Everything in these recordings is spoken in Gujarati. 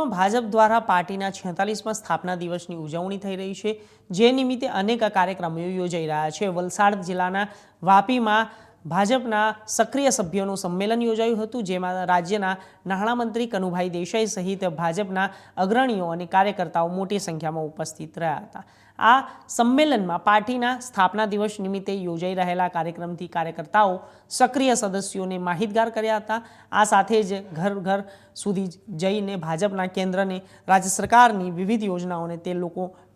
રાજ્યભરમાં ભાજપ દ્વારા પાર્ટીના છેતાલીસમાં સ્થાપના દિવસની ઉજવણી થઈ રહી છે. જે નિમિત્તે અનેક કાર્યક્રમો યોજાઈ રહ્યા છે. વલસાડ જિલ્લાના વાપીમાં ભાજપના સક્રિય સભ્યોનું સંમેલન યોજાયું હતું, જેમાં રાજ્યના નાણામંત્રી કનુભાઈ દેસાઈ સહિત ભાજપના અગ્રણીઓ અને કાર્યકર્તાઓ મોટી સંખ્યામાં ઉપસ્થિત રહ્યા હતા. આ સંમેલનમાં પાર્ટીના સ્થાપના દિવસ નિમિત્તે યોજાઈ રહેલા કાર્યક્રમથી કાર્યકર્તાઓ, સક્રિય સદસ્યોને માહિતગાર કર્યા હતા. આ સાથે જ ઘર ઘર સુધી જઈને ભાજપના કેન્દ્રને રાજ્ય સરકારની વિવિધ યોજનાઓને તે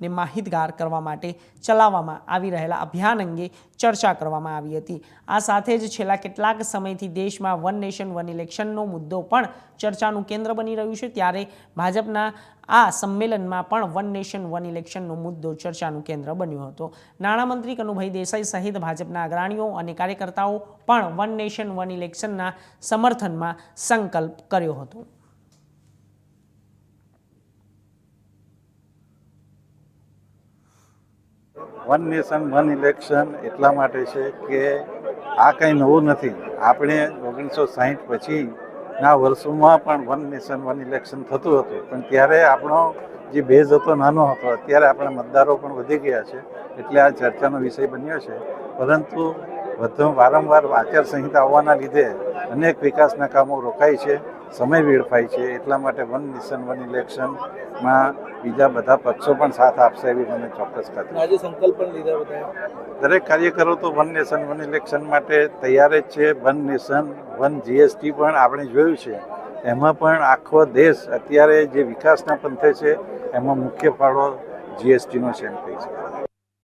લોકોને માહિતગાર કરવા માટે ચલાવવામાં આવી રહેલા અભિયાન અંગે ચર્ચા કરવામાં આવી હતી. આ સાથે જ છેલ્લા કેટલાક સમયથી દેશમાં વન નેશન, વન ઇલેક્શનનો મુદ્દો પણ ચર્ચાનું કેન્દ્ર બની રહ્યું છે. ત્યારે ભાજપના આ સંમેલનમાં પણ વન નેશન, વન ઇલેક્શનનો મુદ્દો ચર્ચાનું કેન્દ્ર બન્યો હતો. નાણામંત્રી કનુભાઈ દેસાઈ સહિત ભાજપના અગ્રણીઓ અને કાર્યકર્તાઓ પણ વન નેશન, વન ઇલેક્શનના સમર્થનમાં સંકલ્પ કર્યો હતો. વન નેશન વન ઇલેક્શન એટલા માટે છે કે આ કંઈ નવું નથી. આપણે ઓગણીસો સાહીઠ પછીના વર્ષોમાં પણ વન નેશન વન ઇલેક્શન થતું હતું. પણ ત્યારે આપણો જે બેઝ હતો, નાનો હતો, અત્યારે આપણા મતદારો પણ વધી ગયા છે. એટલે આ ચર્ચાનો વિષય બન્યો છે. પરંતુ વધુ વારંવાર આચારસંહિતા આવવાના લીધે અનેક વિકાસના કામો રોકાય છે સમય વેડફાય છે એટલા માટે વન નેશન વન ઇલેક્શનમાં બીજા બધા પક્ષો પણ સાથ આપશે એવી મને ચોક્કસ ખાતરી આજે સંકલ્પ પણ લીધા બધા દરેક કાર્યકરો તો વન નેશન વન ઇલેક્શન માટે તૈયાર જ છે. વન નેશન વન જીએસટી પણ આપણે જોયું છે. એમાં પણ આખો દેશ અત્યારે જે વિકાસના પંથે છે એમાં મુખ્ય ફાળો જીએસટીનો છે એમ કહી શકાય.